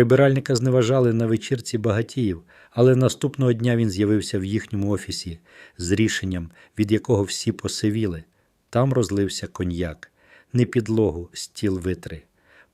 Прибиральника зневажали на вечірці багатіїв, але наступного дня він з'явився в їхньому офісі з рішенням, від якого всі посивіли. Там розлився коньяк. Не підлогу, стіл витри.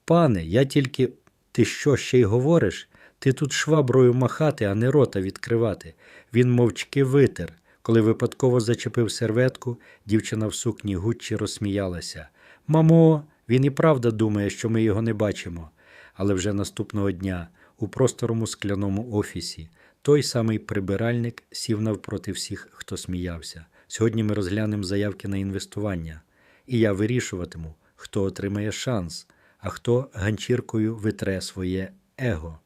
Пане, я тільки. Ти що ще й говориш? Ти тут шваброю махати, а не рота відкривати. Він мовчки витер. Коли випадково зачепив серветку, дівчина в сукні Гуччі розсміялася. Мамо, він і правда думає, що ми його не бачимо. Але вже наступного дня, у просторому скляному офісі, той самий прибиральник сів навпроти всіх, хто сміявся. Сьогодні ми розглянемо заявки на інвестування, і я вирішуватиму, хто отримає шанс, а хто ганчіркою витре своє его.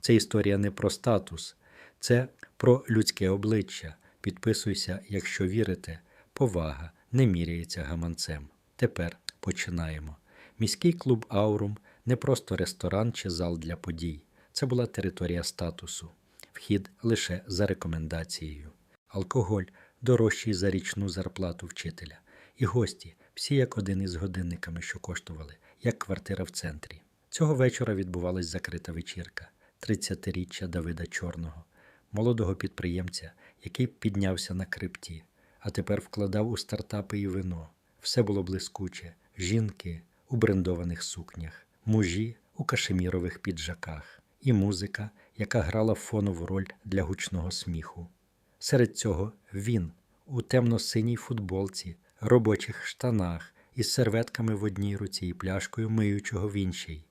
Це історія не про статус, це про людське обличчя. Підписуйся, якщо вірите. Повага не міряється гаманцем. Тепер починаємо. Міський клуб Аурум не просто ресторан чи зал для подій. Це була територія статусу. Вхід лише за рекомендацією. Алкоголь дорожчий за річну зарплату вчителя. І гості, всі як один із годинниками, що коштували, як квартира в центрі. Цього вечора відбувалась закрита вечірка 30-річчя Давида Чорного, молодого підприємця, який піднявся на крипті, а тепер вкладав у стартапи і вино. Все було блискуче, жінки у брендованих сукнях, мужі у кашемірових піджаках, і музика, яка грала фонову роль для гучного сміху. Серед цього він у темно-синій футболці, робочих штанах із серветками в одній руці і пляшкою миючого в іншій.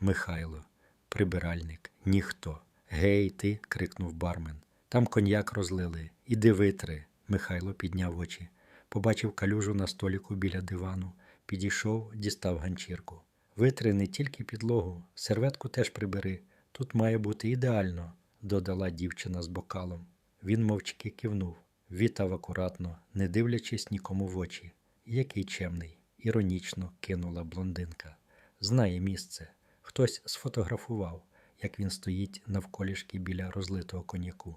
Михайло, прибиральник, ніхто. Гей, ти. крикнув бармен. Там коньяк розлили. Іди витри. Михайло підняв очі. Побачив калюжу на століку біля дивану, підійшов, дістав ганчірку. Витри не тільки підлогу, серветку теж прибери. Тут має бути ідеально, додала дівчина з бокалом. Він мовчки кивнув, вітав акуратно, не дивлячись нікому в очі. Який чемний, іронічно кинула блондинка. Знає місце. Хтось сфотографував, як він стоїть навколішки біля розлитого коньяку.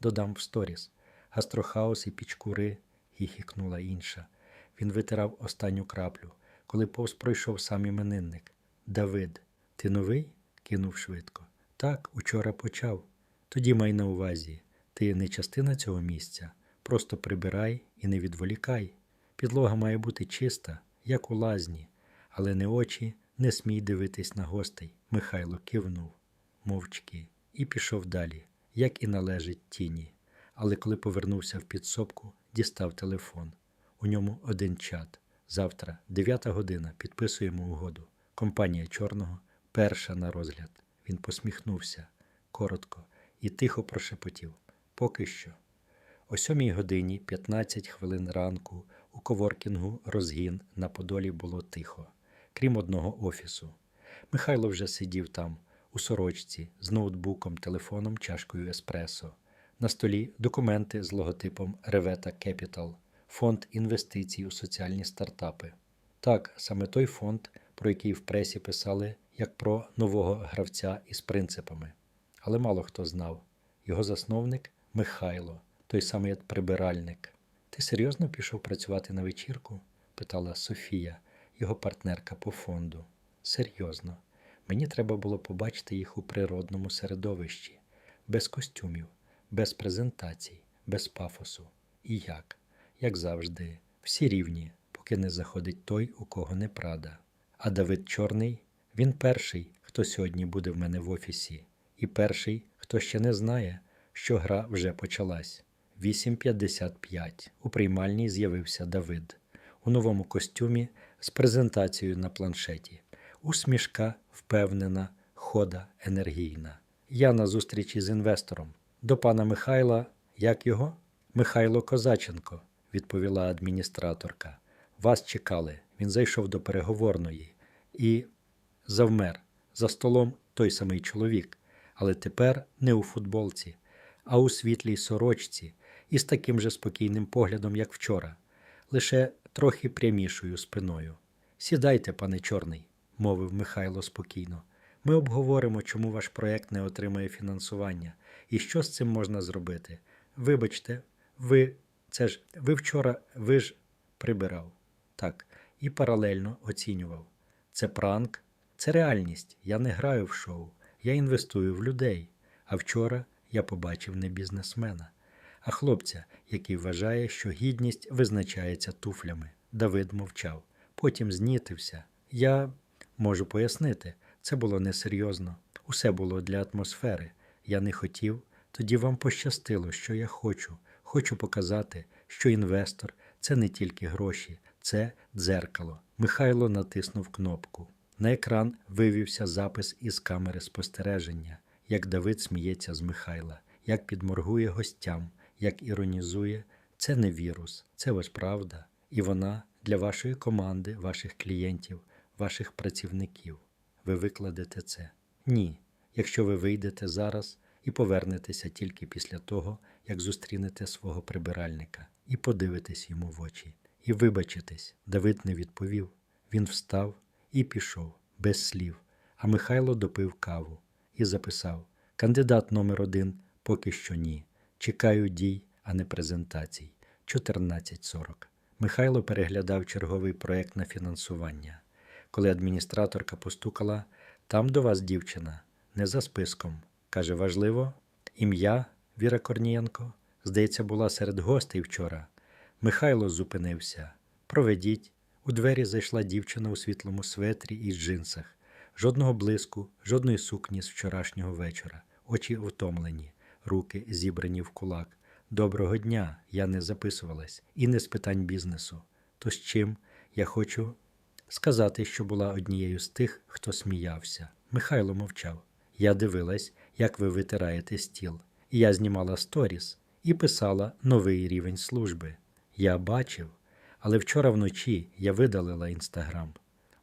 Додам в сторіс. Гастрохаус і пічкури, хіхікнула інша. Він витирав останню краплю, коли повз пройшов сам іменинник. Давид, ти новий? кинув швидко. Так, учора почав. Тоді май на увазі. Ти не частина цього місця. Просто прибирай і не відволікай. Підлога має бути чиста, як у лазні, але не очі, не смій дивитись на гостей. Михайло кивнув, мовчки, і пішов далі, як і належить тіні. Але коли повернувся в підсобку, дістав телефон. У ньому один чат. Завтра, 9 година, підписуємо угоду. Компанія чорного, перша на розгляд. Він посміхнувся коротко і тихо прошепотів. Поки що. О сьомій годині 15 хвилин ранку у коворкінгу розгін на Подолі було тихо, крім одного офісу. Михайло вже сидів там, у сорочці, з ноутбуком, телефоном, чашкою еспресо. На столі документи з логотипом Reveta Capital, фонд інвестицій у соціальні стартапи. Так, саме той фонд, про який в пресі писали як про нового гравця із принципами. Але мало хто знав. Його засновник Михайло, той самий прибиральник. Ти серйозно пішов працювати на вечірку? питала Софія, його партнерка по фонду. Серйозно. Мені треба було побачити їх у природному середовищі, без костюмів, без презентацій, без пафосу. І як? Як завжди, всі рівні, поки не заходить той, у кого не прада. А Давид Чорний він перший, хто сьогодні буде в мене в офісі, і перший, хто ще не знає, що гра вже почалась. 8.55 у приймальній з'явився Давид у новому костюмі з презентацією на планшеті. Усмішка впевнена, хода енергійна. Я на зустрічі з інвестором. До пана Михайла, як його? Михайло Козаченко, відповіла адміністраторка. Вас чекали. Він зайшов до переговорної і завмер за столом той самий чоловік, але тепер не у футболці, а у світлій сорочці і з таким же спокійним поглядом, як вчора, лише трохи прямішою спиною. Сідайте, пане чорний, мовив Михайло спокійно. Ми обговоримо, чому ваш проект не отримає фінансування і що з цим можна зробити. Вибачте, ви це ж ви вчора ви ж прибирав. Так, і паралельно оцінював. Це пранк, це реальність. Я не граю в шоу. Я інвестую в людей. А вчора я побачив не бізнесмена, а хлопця, який вважає, що гідність визначається туфлями. Давид мовчав. Потім знітився. Я можу пояснити, це було несерйозно. Усе було для атмосфери. Я не хотів. Тоді вам пощастило, що я хочу. Хочу показати, що інвестор це не тільки гроші, це дзеркало. Михайло натиснув кнопку. На екран вивівся запис із камери спостереження, як Давид сміється з Михайла, як підморгує гостям, як іронізує. Це не вірус, це ось правда. І вона для вашої команди, ваших клієнтів, ваших працівників. Ви викладете це? Ні. Якщо ви вийдете зараз і повернетеся тільки після того, як зустрінете свого прибиральника і подивитесь йому в очі. І вибачитесь, Давид не відповів. Він встав і пішов без слів. А Михайло допив каву і записав: Кандидат номер один поки що ні. Чекаю дій, а не презентацій. 14.40. Михайло переглядав черговий проєкт на фінансування. Коли адміністраторка постукала, там до вас дівчина, не за списком. Каже, важливо, ім'я Віра Корнієнко, здається, була серед гостей вчора. Михайло зупинився. Проведіть. У двері зайшла дівчина у світлому светрі і джинсах. Жодного блиску, жодної сукні з вчорашнього вечора, очі втомлені, руки зібрані в кулак. Доброго дня, я не записувалась і не з питань бізнесу. То з чим я хочу сказати, що була однією з тих, хто сміявся. Михайло мовчав. Я дивилась, як ви витираєте стіл. Я знімала сторіс і писала новий рівень служби. Я бачив, але вчора вночі я видалила інстаграм,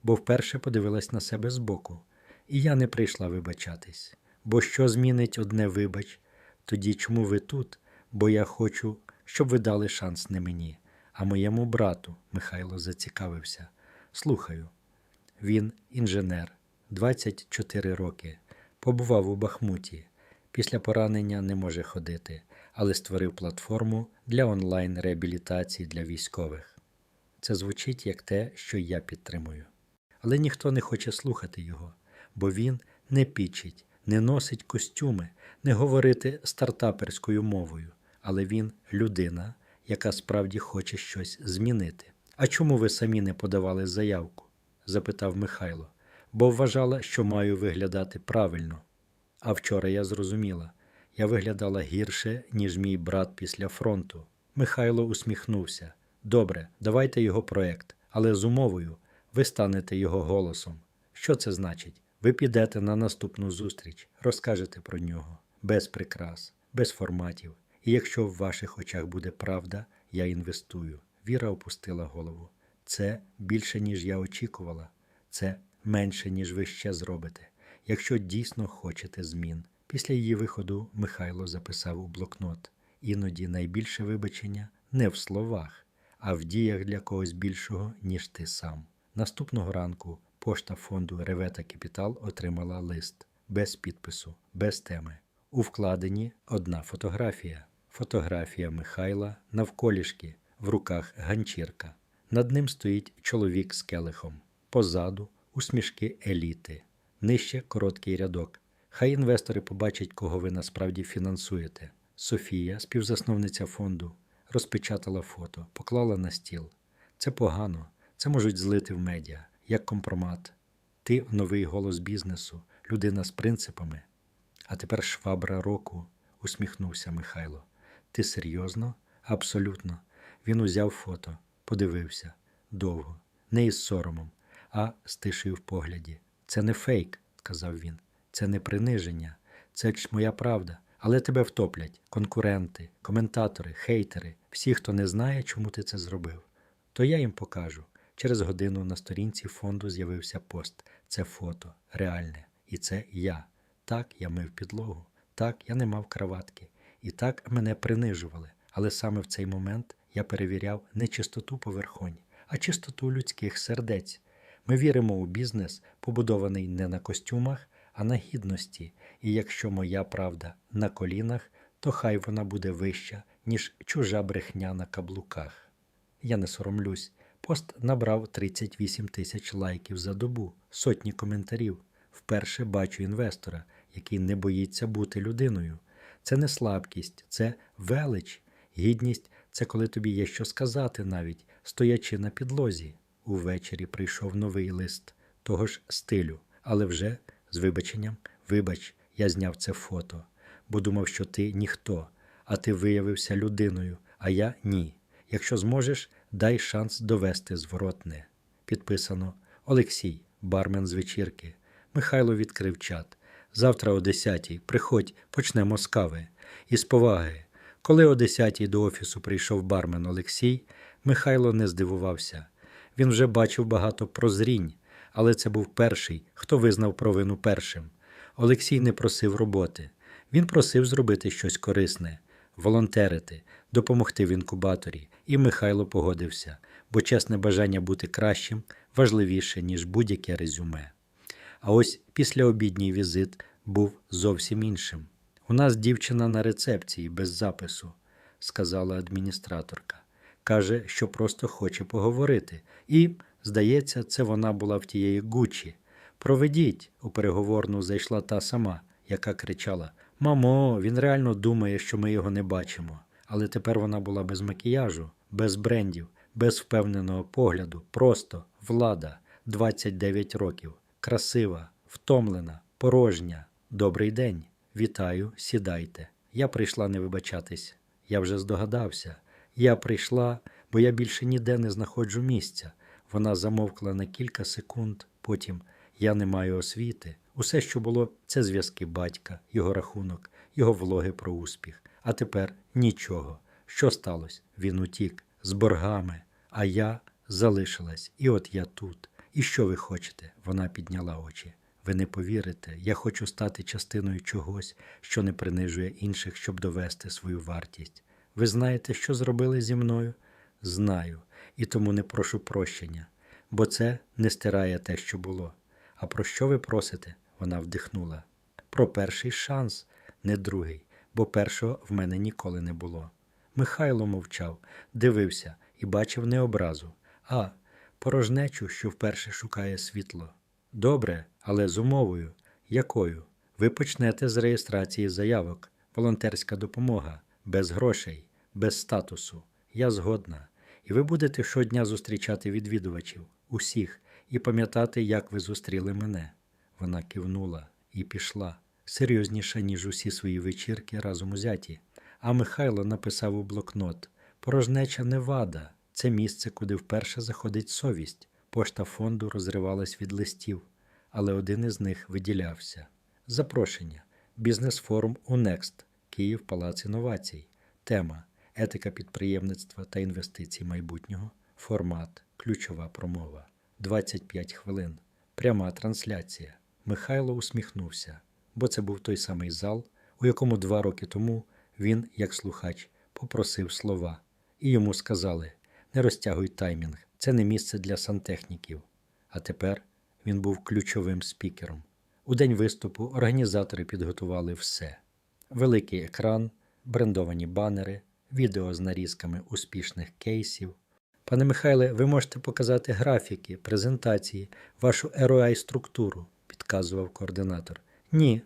бо вперше подивилась на себе збоку, і я не прийшла вибачатись. Бо що змінить одне вибач? Тоді чому ви тут? Бо я хочу, щоб ви дали шанс не мені, а моєму брату, Михайло зацікавився. Слухаю. Він інженер, 24 роки, побував у Бахмуті. Після поранення не може ходити, але створив платформу для онлайн реабілітації для військових. Це звучить як те, що я підтримую. Але ніхто не хоче слухати його, бо він не пічить, не носить костюми, не говорити стартаперською мовою, але він людина, яка справді хоче щось змінити. А чому ви самі не подавали заявку? запитав Михайло, бо вважала, що маю виглядати правильно. А вчора я зрозуміла, я виглядала гірше, ніж мій брат після фронту. Михайло усміхнувся. Добре, давайте його проект, але з умовою ви станете його голосом. Що це значить? Ви підете на наступну зустріч, розкажете про нього, без прикрас, без форматів. І якщо в ваших очах буде правда, я інвестую. Віра опустила голову. Це більше, ніж я очікувала, це менше, ніж ви ще зробите. Якщо дійсно хочете змін. Після її виходу Михайло записав у блокнот. Іноді найбільше вибачення не в словах, а в діях для когось більшого, ніж ти сам. Наступного ранку пошта фонду Ревета Капітал отримала лист без підпису, без теми. У вкладенні одна фотографія. Фотографія Михайла навколішки, в руках ганчірка. Над ним стоїть чоловік з келихом. Позаду усмішки еліти. Нижче короткий рядок. Хай інвестори побачать, кого ви насправді фінансуєте. Софія, співзасновниця фонду, розпечатала фото, поклала на стіл. Це погано, це можуть злити в медіа, як компромат. Ти новий голос бізнесу, людина з принципами. А тепер швабра року, усміхнувся Михайло. Ти серйозно? Абсолютно. Він узяв фото, подивився довго, не із соромом, а з тишею в погляді. Це не фейк, сказав він. Це не приниження, це ж моя правда. Але тебе втоплять конкуренти, коментатори, хейтери, всі, хто не знає, чому ти це зробив. То я їм покажу. Через годину на сторінці фонду з'явився пост. Це фото, реальне. І це я. Так я мив підлогу, так я не мав краватки. І так мене принижували. Але саме в цей момент я перевіряв не чистоту поверхонь, а чистоту людських сердець. Ми віримо у бізнес, побудований не на костюмах, а на гідності, і якщо моя правда на колінах, то хай вона буде вища, ніж чужа брехня на каблуках. Я не соромлюсь. Пост набрав 38 тисяч лайків за добу, сотні коментарів. Вперше бачу інвестора, який не боїться бути людиною. Це не слабкість, це велич. Гідність це коли тобі є що сказати навіть, стоячи на підлозі. Увечері прийшов новий лист того ж стилю, але вже з вибаченням, вибач, я зняв це фото, бо думав, що ти ніхто, а ти виявився людиною, а я ні. Якщо зможеш, дай шанс довести зворотне. Підписано Олексій, бармен з вечірки. Михайло відкрив чат. Завтра о 10-й приходь, почнемо з кави. І з поваги. Коли о 10-й до офісу прийшов бармен Олексій, Михайло не здивувався. Він вже бачив багато прозрінь, але це був перший, хто визнав провину першим. Олексій не просив роботи. Він просив зробити щось корисне, волонтерити, допомогти в інкубаторі, і Михайло погодився, бо чесне бажання бути кращим важливіше, ніж будь-яке резюме. А ось післяобідній візит був зовсім іншим. У нас дівчина на рецепції без запису, сказала адміністраторка. Каже, що просто хоче поговорити. І, здається, це вона була в тієї Гучі. Проведіть, у переговорну зайшла та сама, яка кричала: Мамо, він реально думає, що ми його не бачимо. Але тепер вона була без макіяжу, без брендів, без впевненого погляду, просто влада, 29 років, красива, втомлена, порожня. Добрий день. Вітаю, сідайте. Я прийшла не вибачатись. Я вже здогадався. Я прийшла, бо я більше ніде не знаходжу місця. Вона замовкла на кілька секунд, потім я не маю освіти. Усе, що було, це зв'язки батька, його рахунок, його влоги про успіх. А тепер нічого. Що сталося? Він утік з боргами, а я залишилась. І от я тут. І що ви хочете? Вона підняла очі. Ви не повірите, я хочу стати частиною чогось, що не принижує інших, щоб довести свою вартість. Ви знаєте, що зробили зі мною? Знаю, і тому не прошу прощення, бо це не стирає те, що було. А про що ви просите? Вона вдихнула. Про перший шанс, не другий, бо першого в мене ніколи не було. Михайло мовчав, дивився і бачив не образу, а порожнечу, що вперше шукає світло. Добре, але з умовою. Якою? Ви почнете з реєстрації заявок, волонтерська допомога, без грошей, без статусу. Я згодна. І ви будете щодня зустрічати відвідувачів, усіх, і пам'ятати, як ви зустріли мене. Вона кивнула і пішла, серйозніша, ніж усі свої вечірки разом узяті. А Михайло написав у блокнот: Порожнеча не вада, це місце, куди вперше заходить совість. Пошта фонду розривалась від листів, але один із них виділявся. Запрошення. Бізнес-форум УНЕКСТ, Київ Палац інновацій. Тема Етика підприємництва та інвестицій майбутнього. Формат. Ключова промова. 25 хвилин. Пряма трансляція. Михайло усміхнувся, бо це був той самий зал, у якому два роки тому він, як слухач, попросив слова, і йому сказали: не розтягуй таймінг, це не місце для сантехніків. А тепер він був ключовим спікером. У день виступу організатори підготували все: великий екран, брендовані банери, відео з нарізками успішних кейсів. Пане Михайле, ви можете показати графіки, презентації, вашу ROI структуру, підказував координатор. Ні,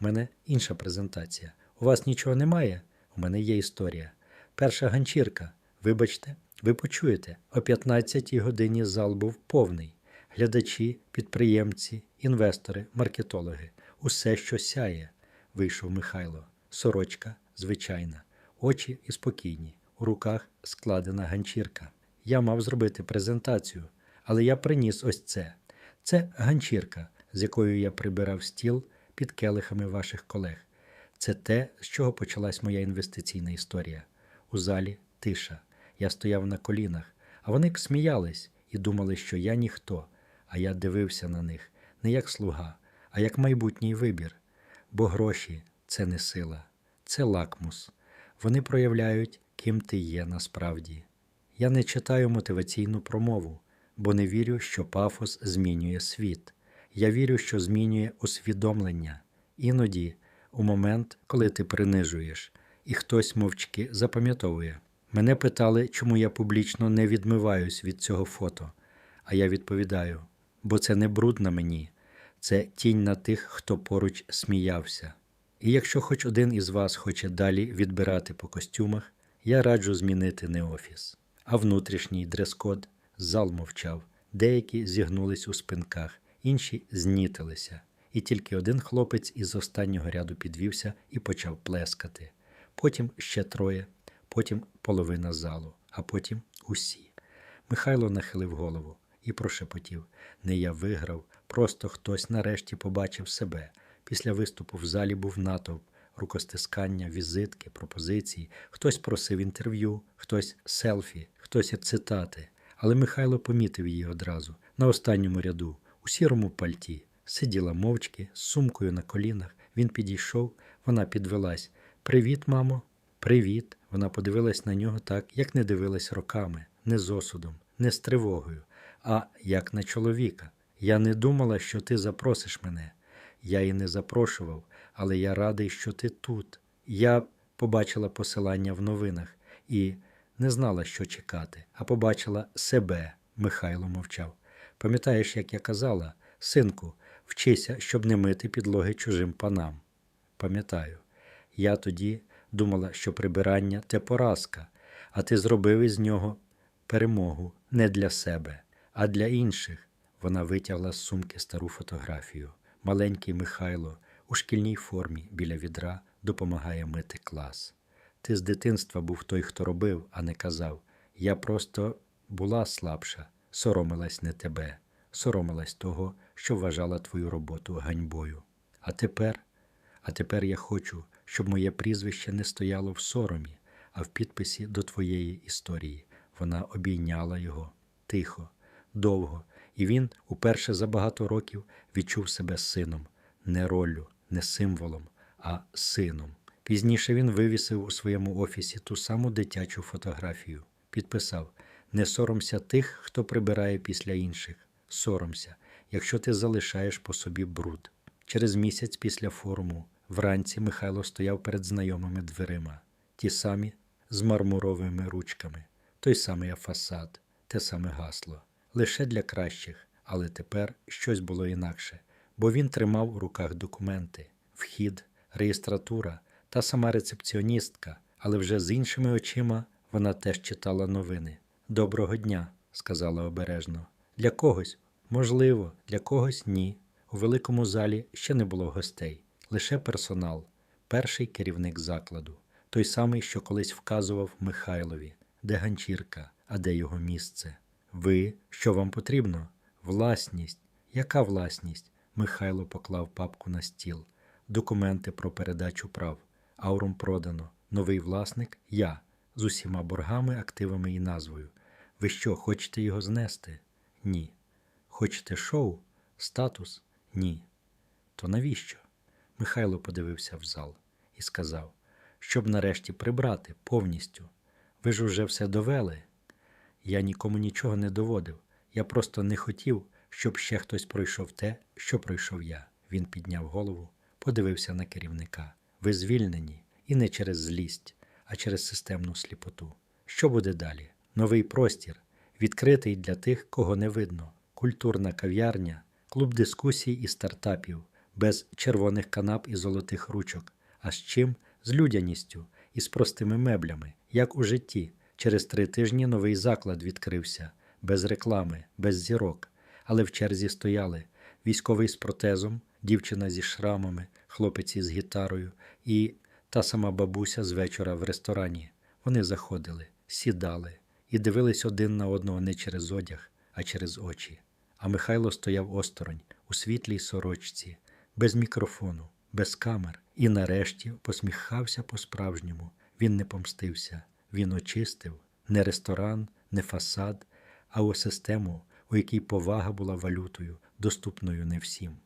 у мене інша презентація. У вас нічого немає? У мене є історія. Перша ганчірка. Вибачте, ви почуєте, о 15-й годині зал був повний. Глядачі, підприємці, інвестори, маркетологи. Усе, що сяє, вийшов Михайло. Сорочка звичайна, очі і спокійні, у руках складена ганчірка. Я мав зробити презентацію, але я приніс ось це. Це ганчірка, з якою я прибирав стіл під келихами ваших колег. Це те, з чого почалась моя інвестиційна історія. У залі тиша. Я стояв на колінах, а вони сміялись і думали, що я ніхто, а я дивився на них не як слуга, а як майбутній вибір. Бо гроші це не сила, це лакмус. Вони проявляють, ким ти є насправді. Я не читаю мотиваційну промову, бо не вірю, що пафос змінює світ. Я вірю, що змінює усвідомлення. Іноді, у момент, коли ти принижуєш, і хтось мовчки запам'ятовує. Мене питали, чому я публічно не відмиваюсь від цього фото. А я відповідаю: бо це не бруд на мені, це тінь на тих, хто поруч сміявся. І якщо хоч один із вас хоче далі відбирати по костюмах, я раджу змінити не офіс, а внутрішній дрес-код. Зал мовчав, деякі зігнулись у спинках, інші знітилися. І тільки один хлопець із останнього ряду підвівся і почав плескати. Потім ще троє, потім половина залу, а потім усі. Михайло нахилив голову і прошепотів: Не я виграв, просто хтось нарешті побачив себе. Після виступу в залі був натовп, рукостискання, візитки, пропозиції. Хтось просив інтерв'ю, хтось селфі, хтось цитати. Але Михайло помітив її одразу на останньому ряду, у сірому пальті. Сиділа мовчки, з сумкою на колінах. Він підійшов, вона підвелась. Привіт, мамо. Привіт. Вона подивилась на нього так, як не дивилась роками, не з осудом, не з тривогою, а як на чоловіка. Я не думала, що ти запросиш мене. Я і не запрошував, але я радий, що ти тут. Я побачила посилання в новинах і не знала, що чекати, а побачила себе. Михайло мовчав. Пам'ятаєш, як я казала, синку, вчися, щоб не мити підлоги чужим панам. Пам'ятаю, я тоді думала, що прибирання це поразка, а ти зробив із нього перемогу не для себе, а для інших. Вона витягла з сумки стару фотографію. Маленький Михайло у шкільній формі біля відра допомагає мити клас. Ти з дитинства був той, хто робив, а не казав. Я просто була слабша, соромилась не тебе, соромилась того, що вважала твою роботу ганьбою. А тепер, а тепер я хочу, щоб моє прізвище не стояло в соромі, а в підписі до твоєї історії. Вона обійняла його тихо, довго, і він уперше за багато років відчув себе сином, не роллю, не символом, а сином. Пізніше він вивісив у своєму офісі ту саму дитячу фотографію. Підписав: Не соромся тих, хто прибирає після інших. Соромся, якщо ти залишаєш по собі бруд. Через місяць після форуму вранці Михайло стояв перед знайомими дверима, ті самі з мармуровими ручками, той самий фасад, те саме гасло. Лише для кращих, але тепер щось було інакше, бо він тримав у руках документи, вхід, реєстратура та сама рецепціоністка, але вже з іншими очима вона теж читала новини. Доброго дня, сказала обережно. Для когось, можливо, для когось ні. У великому залі ще не було гостей, лише персонал, перший керівник закладу, той самий, що колись вказував Михайлові, де ганчірка, а де його місце. Ви, що вам потрібно? Власність. Яка власність? Михайло поклав папку на стіл. Документи про передачу прав. Аурум продано. Новий власник я з усіма боргами, активами і назвою. Ви що, хочете його знести? Ні. Хочете шоу? Статус? Ні. То навіщо? Михайло подивився в зал і сказав, щоб нарешті прибрати повністю. Ви ж уже все довели. Я нікому нічого не доводив. Я просто не хотів, щоб ще хтось пройшов те, що пройшов я. Він підняв голову, подивився на керівника. Ви звільнені і не через злість, а через системну сліпоту. Що буде далі? Новий простір, відкритий для тих, кого не видно, культурна кав'ярня, клуб дискусій і стартапів, без червоних канап і золотих ручок, а з чим? З людяністю і з простими меблями, як у житті. Через три тижні новий заклад відкрився, без реклами, без зірок, але в черзі стояли військовий з протезом, дівчина зі шрамами, хлопець із гітарою і та сама бабуся з вечора в ресторані. Вони заходили, сідали і дивились один на одного не через одяг, а через очі. А Михайло стояв осторонь у світлій сорочці, без мікрофону, без камер, і нарешті посміхався по-справжньому. Він не помстився. Він очистив не ресторан, не фасад, а у систему, у якій повага була валютою, доступною не всім.